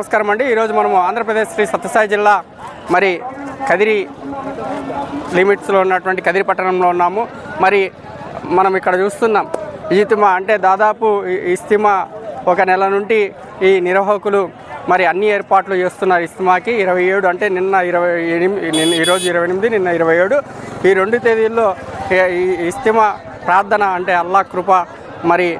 నమస్కారం అండి. ఈరోజు మనము ఆంధ్రప్రదేశ్ శ్రీ సత్యసాయి జిల్లా మరి కదిరి లిమిట్స్లో ఉన్నటువంటి కదిరి పట్టణంలో ఉన్నాము. మరి మనం ఇక్కడ చూస్తున్నాం ఈతిమ అంటే దాదాపు ఇస్తిమా ఒక నెల నుండి ఈ నిర్వాహకులు మరి అన్ని ఏర్పాట్లు చేస్తున్నారు ఇస్తిమాకి ఇరవై ఏడు అంటే నిన్న ఇరవై ఎనిమిది నిన్న ఈరోజు ఇరవై ఎనిమిది నిన్న ఇరవై ఏడు. ఈ రెండు తేదీల్లో ఈ- ఇస్తిమా ప్రార్థన అంటే అల్లా కృప మరి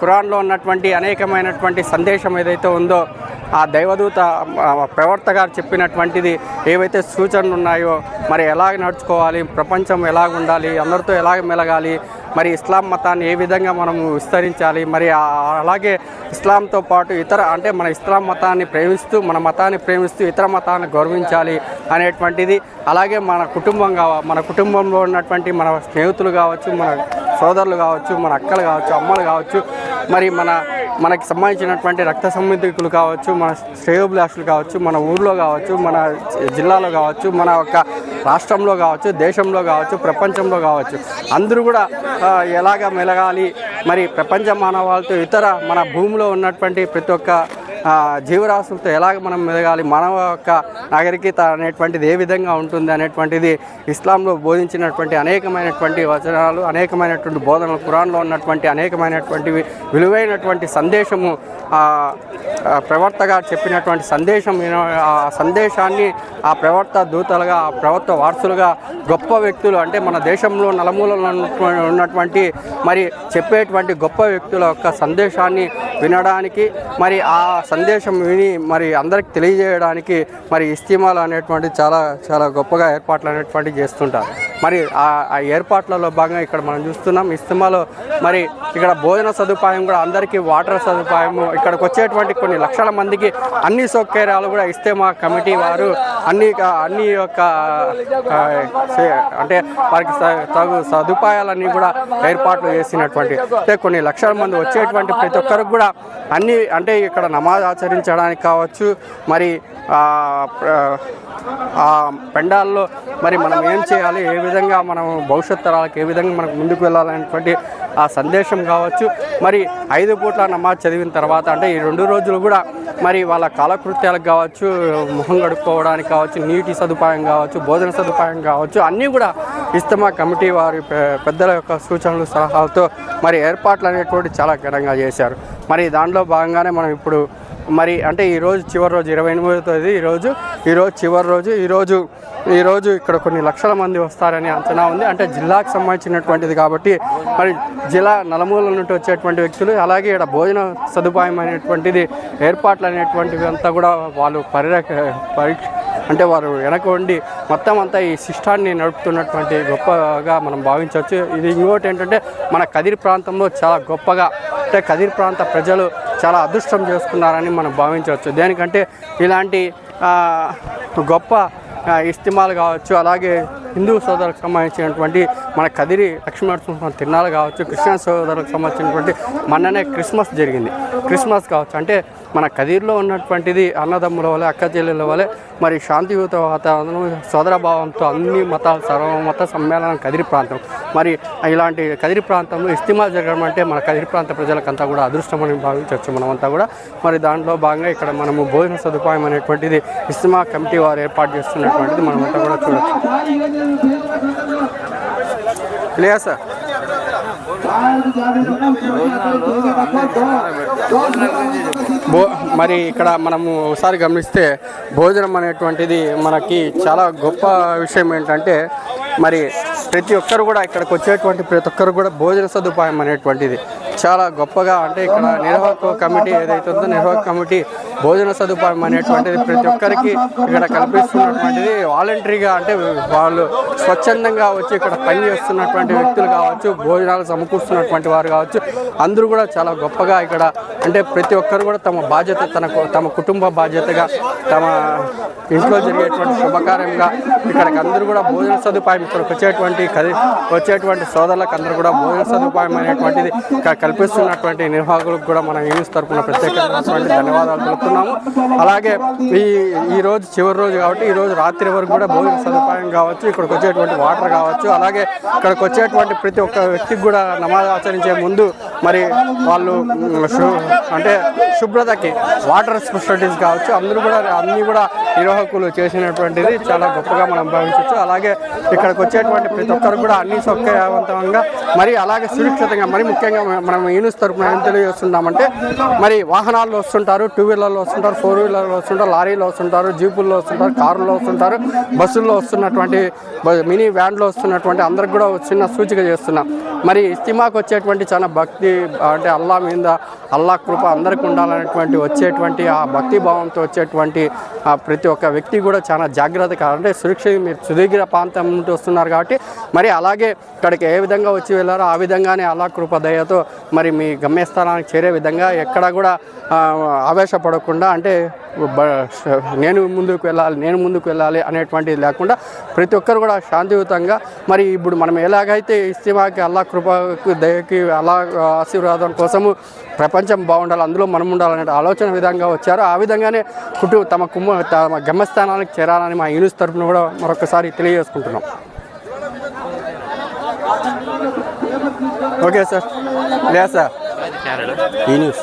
ఖురాన్లో ఉన్నటువంటి అనేకమైనటువంటి సందేశం ఏదైతే ఉందో ఆ దైవదూత ప్రవర్త గారు చెప్పినటువంటిది ఏవైతే సూచనలు ఉన్నాయో మరి ఎలాగ నడుచుకోవాలి ప్రపంచం ఎలాగ ఉండాలి అందరితో ఎలాగ మెలగాలి మరి ఇస్లాం మతాన్ని ఏ విధంగా మనము విస్తరించాలి? మరి అలాగే ఇస్లాంతో పాటు ఇతర అంటే మన ఇస్లాం మతాన్ని ప్రేమిస్తూ మన మతాన్ని ప్రేమిస్తూ ఇతర మతాన్ని గౌరవించాలి అనేటువంటిది. అలాగే మన కుటుంబం కావ మన కుటుంబంలో ఉన్నటువంటి మన స్నేహితులు కావచ్చు మన సోదరులు కావచ్చు మన అక్కలు కావచ్చు అమ్మలు కావచ్చు మరి మన మనకి సంబంధించినటువంటి రక్త సంబంధికులు కావచ్చు మన శ్రేయోభిలాషులు కావచ్చు మన ఊర్లో కావచ్చు మన జిల్లాలో కావచ్చు మన యొక్క రాష్ట్రంలో కావచ్చు దేశంలో కావచ్చు ప్రపంచంలో కావచ్చు. అందరూ కూడా ఎలాగ మెలగాలి మరి ప్రపంచ మానవాళితో ఇతర మన భూమిలో ఉన్నటువంటి ప్రతి ఒక్క జీవరాశులతో ఎలాగ మనం మెదగాలి మానవ యొక్క నాగరికత అనేటువంటిది ఏ విధంగా ఉంటుంది అనేటువంటిది ఇస్లాంలో బోధించినటువంటి అనేకమైనటువంటి వచనాలు అనేకమైనటువంటి బోధనలు కురాన్లో ఉన్నటువంటి అనేకమైనటువంటి విలువైనటువంటి సందేశము ప్రవర్తగా చెప్పినటువంటి సందేశం విన- ఆ సందేశాన్ని ఆ ప్రవర్త దూతలుగా ఆ ప్రవర్త వారసులుగా గొప్ప వ్యక్తులు అంటే మన దేశంలో నలుమూలలో ఉన్నటువంటి- ఉన్నటువంటి మరి చెప్పేటువంటి గొప్ప వ్యక్తుల యొక్క సందేశాన్ని వినడానికి మరి ఆ సందేశం విని మరి అందరికి తెలియజేయడానికి మరి ఇస్తీమాలు అనేటువంటి చాలా చాలా గొప్పగా ఏర్పాట్లు అనేటువంటి చేస్తుంటారు. మరి ఆ ఏర్పాట్లలో భాగంగా ఇక్కడ మనం చూస్తున్నాం. ఇస్తమాలో మరి ఇక్కడ భోజన సదుపాయం కూడా అందరికీ వాటర్ సదుపాయము ఇక్కడికి వచ్చేటువంటి కొన్ని లక్షల మందికి అన్ని సౌకర్యాలు కూడా ఇస్తేమా కమిటీ వారు అన్ని అన్ని యొక్క అంటే వారికి తగు సదుపాయాలన్నీ కూడా ఏర్పాట్లు చేసినటువంటి అంటే కొన్ని లక్షల మంది వచ్చేటువంటి ప్రతి ఒక్కరికి కూడా అన్ని అంటే ఇక్కడ నమాజ్ ఆచరించడానికి కావచ్చు మరి ఆ, ఆ పెండాల్లో మరి మనం ఏం చేయాలి ఏ విధంగా మనం భవిష్యత్ తరాలకు ఏ విధంగా మనకు ముందుకు వెళ్ళాలనేటువంటి ఆ సందేశం కావచ్చు. మరి ఐదు పూట్ల నమాజ్ చదివిన తర్వాత అంటే ఈ రెండు రోజులు కూడా మరి వాళ్ళ కాలకృత్యాలకు కావచ్చు ముఖం కడుక్కోవడానికి కావచ్చు నీటి సదుపాయం కావచ్చు భోజన సదుపాయం కావచ్చు అన్నీ కూడా ఇస్తమా కమిటీ వారి పెద్దల యొక్క సూచనలు సలహాలతో మరి ఏర్పాట్లు అనేటువంటి చాలా ఘనంగా చేశారు. మరి దాంట్లో భాగంగానే మనం ఇప్పుడు మరి అంటే ఈరోజు చివరి రోజు ఇరవై ఎనిమిదో తేదీ ఈరోజు ఈరోజు చివరి రోజు ఈరోజు ఈరోజు ఇక్కడ కొన్ని లక్షల మంది వస్తారని అంచనా ఉంది. అంటే జిల్లాకు సంబంధించినటువంటిది కాబట్టి మరి జిల్లా నలుమూల నుండి వచ్చేటువంటి వ్యక్తులు అలాగే ఇక్కడ భోజన సదుపాయం అనేటువంటిది ఏర్పాట్లు అనేటువంటివి అంతా కూడా వాళ్ళు పరిరక్ష పరీక్ష అంటే వారు వెనక ఉండి మొత్తం అంతా ఈ శిష్టాన్ని నడుపుతున్నటువంటి గొప్పగా మనం భావించవచ్చు. ఇది ఇంకోటి ఏంటంటే మన కదిరి ప్రాంతంలో చాలా గొప్పగా అంటే కదిరి ప్రాంత ప్రజలు చాలా అదృష్టం చేసుకున్నారని మనం భావించవచ్చు. దేనికంటే ఇలాంటి గొప్ప ఇస్తిమాలు కావచ్చు అలాగే హిందూ సోదరులకు సంబంధించినటువంటి మన కదిరి లక్ష్మీనరసింహ తిరునాళ్ళు కావచ్చు క్రిస్టియన్ సోదరులకు సంబంధించినటువంటి మొన్ననే క్రిస్మస్ జరిగింది. క్రిస్మస్ కావచ్చు అంటే మన కదిరిలో ఉన్నటువంటిది అన్నదమ్ముల వలె అక్క చెల్లెల వలె మరి శాంతియుత వాతావరణం సోదరభావంతో అన్ని మతాల సర్వమత సమ్మేళనం కదిరి ప్రాంతం. మరి ఇలాంటి కదిరి ప్రాంతంలో ఇస్తిమాలు జరగడం అంటే మన కదిరి ప్రాంత ప్రజలకంతా కూడా అదృష్టమని భావించవచ్చు మనమంతా కూడా. మరి దాంట్లో భాగంగా ఇక్కడ మనము భోజన సదుపాయం అనేటువంటిది ఇస్తిమా కమిటీ వారు ఏర్పాటు చేస్తున్నటువంటిది మనమంతా కూడా చూడవచ్చు లేదా సార్. భో మరి ఇక్కడ మనము ఒకసారి గమనిస్తే భోజనం అనేటువంటిది మనకి చాలా గొప్ప విషయం ఏంటంటే మరి ప్రతి ఒక్కరు కూడా ఇక్కడికి వచ్చేటువంటి ప్రతి ఒక్కరు కూడా భోజన సదుపాయం అనేటువంటిది. చాలా గొప్పగా అంటే ఇక్కడ నిర్వాహక కమిటీ ఏదైతే ఉందో నిర్వాహక కమిటీ భోజన సదుపాయం అనేటువంటిది ప్రతి ఒక్కరికి ఇక్కడ కల్పిస్తున్నటువంటిది. వాలంటరీగా అంటే వాళ్ళు స్వచ్ఛందంగా వచ్చి ఇక్కడ పని చేస్తున్నటువంటి వ్యక్తులు కావచ్చు భోజనాలు సమకూరుస్తున్నటువంటి వారు కావచ్చు అందరూ కూడా చాలా గొప్పగా ఇక్కడ అంటే ప్రతి ఒక్కరు కూడా తమ బాధ్యత తన తమ కుటుంబ బాధ్యతగా తమ ఇంట్లో జరిగేటువంటి శుభకార్యంగా ఇక్కడికి అందరూ కూడా భోజన సదుపాయం ఇక్కడికి వచ్చేటువంటి కది వచ్చేటువంటి సోదరులకు అందరూ కూడా భోజన సదుపాయం అనేటువంటిది ఇక్కడ కల్పిస్తున్నటువంటి నిర్వాహకులకు కూడా మనం యూనిస్ తరపున ప్రత్యేకమైనటువంటి ధన్యవాదాలు తెలుపుతున్నాము. అలాగే ఈ ఈ రోజు చివరి రోజు కాబట్టి ఈ రోజు రాత్రి వరకు కూడా భోజన సదుపాయం కావచ్చు ఇక్కడికి వచ్చేటువంటి వాటర్ కావచ్చు అలాగే ఇక్కడికి వచ్చేటువంటి ప్రతి ఒక్క వ్యక్తికి కూడా నమాజ్ ఆచరించే ముందు మరి వాళ్ళు అంటే శుభ్రతకి వాటర్ ఫెసిలిటీస్ కావచ్చు అందరూ కూడా అన్నీ కూడా నిర్వాహకులు చేసినటువంటిది చాలా గొప్పగా మనం భావించవచ్చు. అలాగే ఇక్కడికి వచ్చేటువంటి ప్రతి ఒక్కరు కూడా అన్ని సౌకర్యవంతంగా మరి అలాగే సురక్షితంగా మరి ముఖ్యంగా మనం యూనిస్ తరపున ఏం తెలియజేస్తున్నామంటే మరి వాహనాల్లో వస్తుంటారు టూ వీలర్లో వస్తుంటారు ఫోర్ వీలర్లో వస్తుంటారు లారీలో వస్తుంటారు జీపుల్లో వస్తుంటారు కారులో వస్తుంటారు బస్సుల్లో వస్తున్నటువంటి మినీ వ్యాన్లో వస్తున్నటువంటి అందరికి కూడా వచ్చిన చిన్న సూచిక చేస్తున్నాం. మరి ఇస్తిమాకు వచ్చేటువంటి చాలా భక్తి అంటే అల్లా మీద అల్లా కృప అందరికి ఉండాలనేటువంటి వచ్చేటువంటి ఆ భక్తి భావంతో వచ్చేటువంటి ప్రతి ఒక్క వ్యక్తి కూడా చాలా జాగ్రత్త కావాలంటే సురక్ష మీరు సుదీర్ఘ ప్రాంతం నుండి వస్తున్నారు కాబట్టి మరి అలాగే ఇక్కడికి ఏ విధంగా వచ్చి వెళ్ళారో ఆ విధంగానే అల్లా కృప దయతో మరి మీ గమ్యస్థానానికి చేరే విధంగా ఎక్కడ కూడా ఆవేశపడకుండా అంటే నేను ముందుకు వెళ్ళాలి నేను ముందుకు వెళ్ళాలి అనేటువంటిది లేకుండా ప్రతి ఒక్కరు కూడా శాంతియుతంగా మరి ఇప్పుడు మనం ఎలాగైతే ఇస్తిమాకి అల్లా కృపకు దయకి అలా ఆశీర్వాదం కోసము ప్రపంచం బాగుండాలి అందులో మనం ఉండాలనే ఆలోచన విధంగా వచ్చారు. ఆ విధంగానే కుటుంబ తమ కుమ్మ తమ గమ్యస్థానానికి చేరాలని మా యూనిస్ తరఫున కూడా మరొకసారి తెలియజేసుకుంటున్నాం. Okay sir. లే సార్. ఈ న్యూస్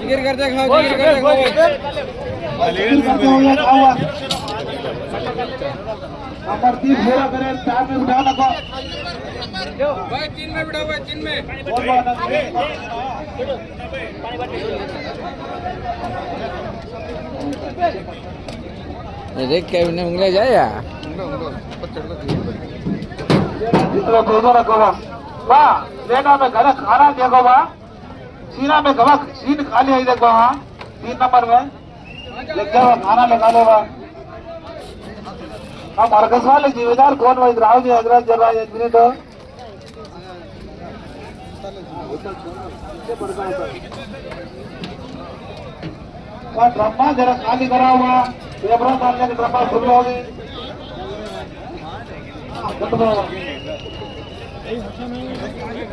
जिगर कर दे खाओ जिगर कर दे खाओ। तीन करे चार में लगा भाई तीन में। बिठा तीन में कैबिन में उंगले जाए रखो लेना में घर खाना देखो बा सीना में गवा सीन खाली है देखो हाँ तीन नंबर में लेके जाओ खाना लगा लो हम मरकज वाले जिम्मेदार कौन भाई राव जी, हज़रत जरा एक मिनट ड्रम्मा जरा खाली करा हुआ। पेपरों डालने के ड्रम्मा फुल होगी।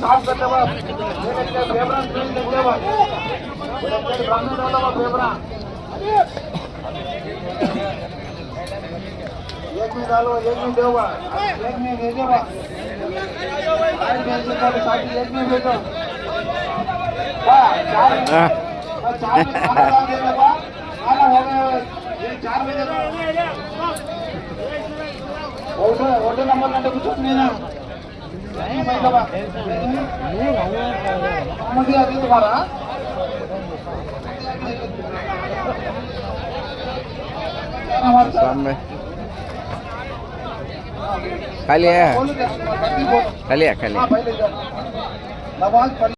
సాఫ్ కట్టవా పేపరా పేపరా ચાલો યજ્ઞ દેવા યજ્ઞ દે દેવા આ બેન ચાલો સાડી યજ્ઞ બેટો હા ચાર ચાર દે દેવા આલા હવે ये चार बजे ऑर्डर ऑर्डर नंबर ना कुछ नहीं ना नहीं भाई बाबा मुझे अभी तुम्हारा हमारे सामने खाली है बोलो क्या? खाली है खाली हाँ, पहले जा। नवाज